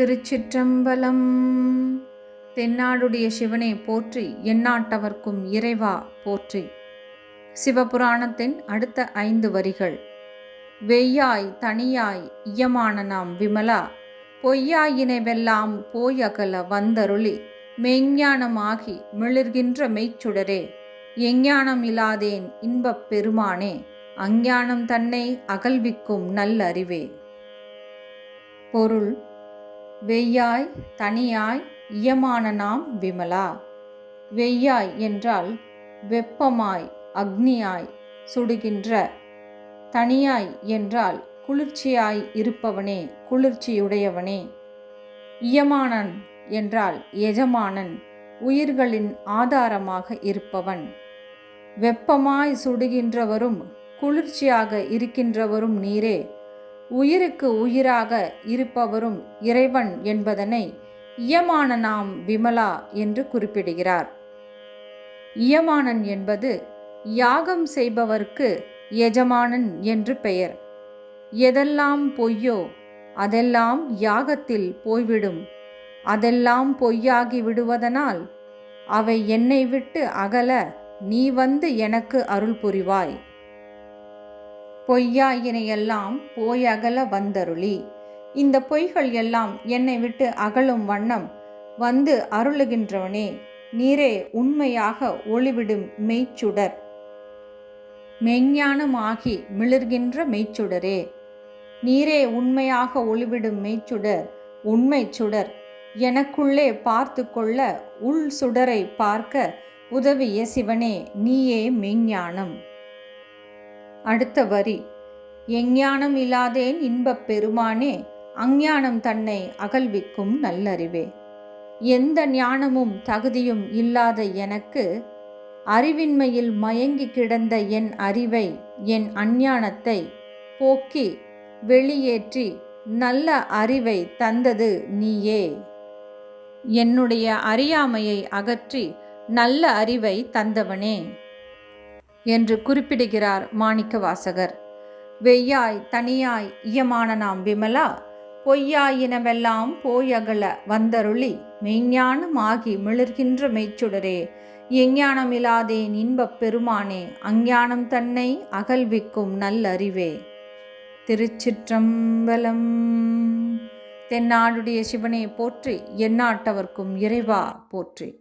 திருச்சிற்றம்பலம். தென்னாடுடைய சிவனை போற்றி எந்நாட்டவர்க்கும் இறைவா போற்றி. சிவபுராணத்தின் அடுத்த ஐந்து வரிகள். வெய்யாய் தனியாய் இயமான நாம் விமலா பொய்யாயினைவெல்லாம் போயகல வந்தருளி மெய்ஞானமாகி மிளிர்கின்ற மெய்ச்சுடரே எஞ்ஞானம் இல்லாதேன் இன்பப் பெருமானே அஞ்ஞானம் தன்னை அகல்விக்கும் நல்லறிவே. பொருள் வெய்யாய் தனியாய் இயமான நாம் விமலா. வெய்யாய் என்றால் வெப்பமாய் அக்னியாய் சுடுகின்ற. தனியாய் என்றால் குளிர்ச்சியாய் இருப்பவனே குளிர்ச்சியுடையவனே. இயமானன் என்றால் எஜமானன் உயிர்களின் ஆதாரமாக இருப்பவன். வெப்பமாய் சுடுகின்றவரும் குளிர்ச்சியாக இருக்கின்றவரும் நீரே உயிருக்கு உயிராக இருப்பவரும் இறைவன் என்பதனை இயமான நாம் விமலா என்று குறிப்பிடுகிறார். இயமானன் என்பது யாகம் செய்பவர்க்கு எஜமானன் என்று பெயர். எதெல்லாம் பொய்யோ அதெல்லாம் யாகத்தில் போய்விடும். அதெல்லாம் பொய்யாகி விடுவதனால் அவை என்னை விட்டு அகல நீ வந்து எனக்கு அருள் புரிவாய். பொய்யாயினையெல்லாம் போயகல வந்தருளி. இந்த பொய்கள் எல்லாம் என்னை விட்டு அகலும் வண்ணம் வந்து அருளுகின்றவனே நீரே உண்மையாக ஒளிவிடும் மெய்ச்சுடர். மெய்ஞானமாகி மிளிர்கின்ற மெய்ச்சுடரே நீரே உண்மையாக ஒளிவிடும் மெய்ச்சுடர் உண்மை சுடர். எனக்குள்ளே பார்த்து கொள்ள உள் சுடரை பார்க்க உதவிய சிவனே நீயே மெய்ஞானம். அடுத்த வரி. எஞ்ஞானம் இல்லாதேன் இன்பப் பெருமானே அஞ்ஞானம் தன்னை அகல்விக்கும் நல்லறிவே. எந்த ஞானமும் தகுதியும் இல்லாத எனக்கு அறிவின்மையில் மயங்கி கிடந்த என் அறிவை என் அஞ்ஞானத்தை போக்கி வெளியேற்றி நல்ல அறிவை தந்தது நீயே. என்னுடைய அறியாமையை அகற்றி நல்ல அறிவை தந்தவனே. என்று குறிப்பிடுகிறார் மாணிக்க வாசகர் வெய்யாய் தனியாய் இயமான நாம் விமலா பொய்யாயினவெல்லாம் போயகல வந்தருளி மெய்ஞானமாகி மிளர்கின்ற மெய்ச்சுடரே எஞ்ஞானமில்லாதே இன்பப் பெருமானே அஞ்ஞானம் தன்னை அகல்விக்கும் நல்லறிவே. திருச்சிற்றம்பலம். தென்னாடுடைய சிவனை போற்றி எந்நாட்டவர்க்கும் இறைவா போற்றி.